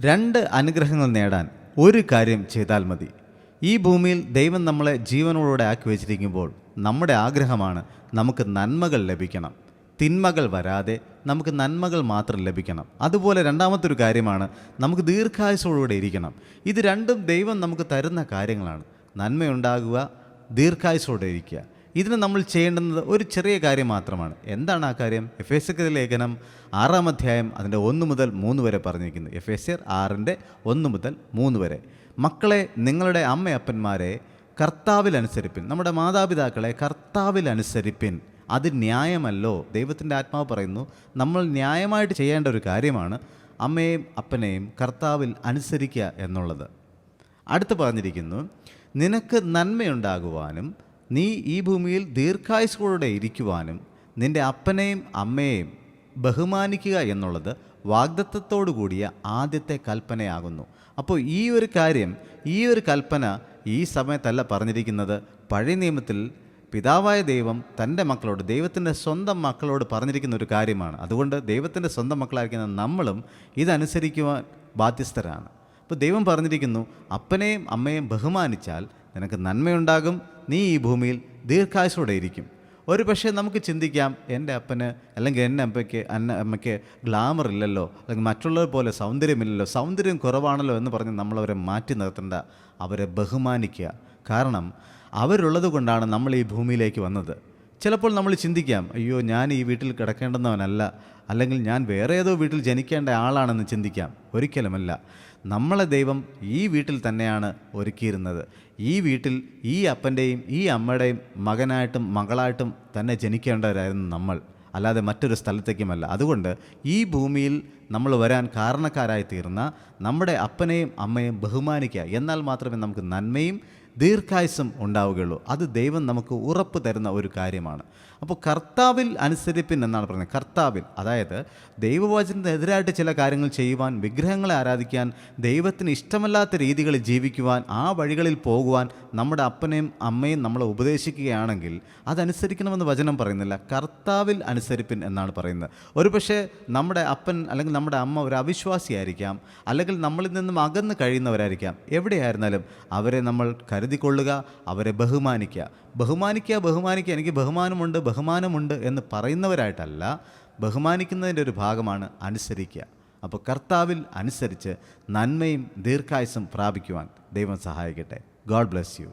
രണ്ട് അനുഗ്രഹങ്ങൾ നേടാൻ ഒരു കാര്യം ചെയ്താൽ മതി. ഈ ഭൂമിയിൽ ദൈവം നമ്മളെ ജീവനോടെ ആക്കി വെച്ചിരിക്കുമ്പോൾ നമ്മുടെ ആഗ്രഹമാണ് നമുക്ക് നന്മകൾ ലഭിക്കണം. തിന്മകൾ വരാതെ നമുക്ക് നന്മകൾ മാത്രം ലഭിക്കണം. അതുപോലെ രണ്ടാമത്തെ ഒരു കാര്യമാണ് നമുക്ക് ദീർഘായുസോടുകൂടെ ഇരിക്കണം. ഇത് രണ്ടും ദൈവം നമുക്ക് തരുന്ന കാര്യങ്ങളാണ്. നന്മയുണ്ടാകുക ദീർഘായുസോടെ ഇരിക്കുക. ഇതിന് നമ്മൾ ചെയ്യേണ്ടുന്നത് ഒരു ചെറിയ കാര്യം മാത്രമാണ്. എന്താണ് ആ കാര്യം? എഫ് എസ് ലേഖനം ആറാം അധ്യായം അതിന്റെ ഒന്ന് മുതൽ മൂന്ന് വരെ പറഞ്ഞിരിക്കുന്നു. എഫ് എസ് ആറിന്റെ ഒന്ന് മുതൽ മൂന്ന് വരെ. മക്കളെ നിങ്ങളുടെ അമ്മയപ്പന്മാരെ കർത്താവിൽ അനുസരിപ്പിൻ നമ്മുടെ മാതാപിതാക്കളെ കർത്താവിൽ അനുസരിപ്പിൻ അത് ന്യായമല്ലോ? ദൈവത്തിന്റെ ആത്മാവ് പറയുന്നു നമ്മൾ ന്യായമായിട്ട് ചെയ്യേണ്ട ഒരു കാര്യമാണ് അമ്മയെയും അപ്പനെയും കർത്താവിൽ അനുസരിക്കുക എന്നുള്ളത്. അടുത്ത് പറഞ്ഞിരിക്കുന്നു നിനക്ക് നന്മയുണ്ടാകുവാനും നീ ഈ ഭൂമിയിൽ ദീർഘായുസ്കളോടെ ഇരിക്കുവാനും നിന്റെ അപ്പനെയും അമ്മയെയും ബഹുമാനിക്കുക എന്നുള്ളത് വാഗ്ദത്തത്തോടു കൂടിയ ആദ്യത്തെ കൽപ്പനയാകുന്നു. അപ്പോൾ ഈ ഒരു കാര്യം ഈ ഒരു കൽപ്പന ഈ സമയത്തല്ല പറഞ്ഞിരിക്കുന്നത്. പഴയ നിയമത്തിൽ പിതാവായ ദൈവം തന്റെ മക്കളോട് ദൈവത്തിന്റെ സ്വന്തം മക്കളോട് പറഞ്ഞിരിക്കുന്ന ഒരു കാര്യമാണ്. അതുകൊണ്ട് ദൈവത്തിന്റെ സ്വന്തം മക്കളായിരിക്കുന്ന നമ്മളും ഇതനുസരിക്കുവാൻ ബാധ്യസ്ഥരാണ്. അപ്പോൾ ദൈവം പറഞ്ഞിരിക്കുന്നു അപ്പനെയും അമ്മയെയും ബഹുമാനിച്ചാൽ നിനക്ക് നന്മയുണ്ടാകും. നീ ഈ ഭൂമിയിൽ ദീർഘായുസോടെ ഇരിക്കും. ഒരു പക്ഷേ നമുക്ക് ചിന്തിക്കാം എന്റെ അപ്പന് അല്ലെങ്കിൽ എന്റെ അമ്മയ്ക്ക് അന്ന അമ്മയ്ക്ക് ഗ്ലാമർ ഇല്ലല്ലോ അല്ലെങ്കിൽ മറ്റുള്ളവർ പോലെ സൗന്ദര്യമില്ലല്ലോ സൗന്ദര്യം കുറവാണല്ലോ എന്ന് പറഞ്ഞ് നമ്മളവരെ മാറ്റി നിർത്തേണ്ട അവരെ ബഹുമാനിക്കുക. കാരണം അവരുള്ളത് കൊണ്ടാണ് നമ്മൾ ഈ ഭൂമിയിലേക്ക് വന്നത്. ചിലപ്പോൾ നമ്മൾ ചിന്തിക്കാം അയ്യോ ഞാൻ ഈ വീട്ടിൽ കിടക്കേണ്ടുന്നവനല്ല അല്ലെങ്കിൽ ഞാൻ വേറെ ഏതോ വീട്ടിൽ ജനിക്കേണ്ട ആളാണെന്ന് ചിന്തിക്കാം. ഒരിക്കലുമല്ല. നമ്മളെ ദൈവം ഈ വീട്ടിൽ തന്നെയാണ് ഒരുക്കിയിരുന്നത്. ഈ വീട്ടിൽ ഈ അപ്പന്റെയും ഈ അമ്മയുടെയും മകനായിട്ടും മകളായിട്ടും തന്നെ ജനിക്കേണ്ടവരായിരുന്നു നമ്മൾ. അല്ലാതെ മറ്റൊരു സ്ഥലത്തേക്കുമല്ല. അതുകൊണ്ട് ഈ ഭൂമിയിൽ നമ്മൾ വരാൻ കാരണക്കാരായി തീർന്ന നമ്മുടെ അപ്പനെയും അമ്മയും ബഹുമാനിക്കുക. എന്നാൽ മാത്രമേ നമുക്ക് നന്മയും ദീർഘായുസം ഉണ്ടാവുകയുള്ളൂ. അത് ദൈവം നമുക്ക് ഉറപ്പ് തരുന്ന ഒരു കാര്യമാണ്. അപ്പോൾ കർത്താവിൽ അനുസരിപ്പിൻ എന്നാണ് പറയുന്നത് കർത്താവിൽ അതായത് ദൈവവചനത്തിനെതിരായിട്ട് ചില കാര്യങ്ങൾ ചെയ്യുവാൻ വിഗ്രഹങ്ങളെ ആരാധിക്കാൻ ദൈവത്തിന് ഇഷ്ടമല്ലാത്ത രീതികളിൽ ജീവിക്കുവാൻ ആ വഴികളിൽ പോകുവാൻ നമ്മുടെ അപ്പനെയും അമ്മയും നമ്മളെ ഉപദേശിക്കുകയാണെങ്കിൽ അതനുസരിക്കണമെന്ന് വചനം പറയുന്നില്ല. കർത്താവിൽ അനുസരിപ്പിൻ എന്നാണ് പറയുന്നത്. ഒരുപക്ഷെ നമ്മുടെ അപ്പൻ അല്ലെങ്കിൽ നമ്മുടെ അമ്മ ഒരു അവിശ്വാസിയായിരിക്കാം. അല്ലെങ്കിൽ നമ്മളിൽ നിന്നും അകന്ന് കഴിയുന്നവരായിരിക്കാം. എവിടെയായിരുന്നാലും അവരെ നമ്മൾ കരുതിക്കൊള്ളുക അവരെ ബഹുമാനിക്കുക. ബഹുമാനിക്കുക ബഹുമാനിക്കുക. എനിക്ക് ബഹുമാനമുണ്ട് ബഹുമാനമുണ്ട് എന്ന് പറയുന്നവരായിട്ടല്ല ബഹുമാനിക്കുന്നതിന്റെ ഒരു ഭാഗമാണ് അനുസരിക്കുക. അപ്പോൾ കർത്താവിൽ അനുസരിച്ച് നന്മയും ദീർഘായുസും പ്രാപിക്കുവാൻ ദൈവം സഹായിക്കട്ടെ. God bless you.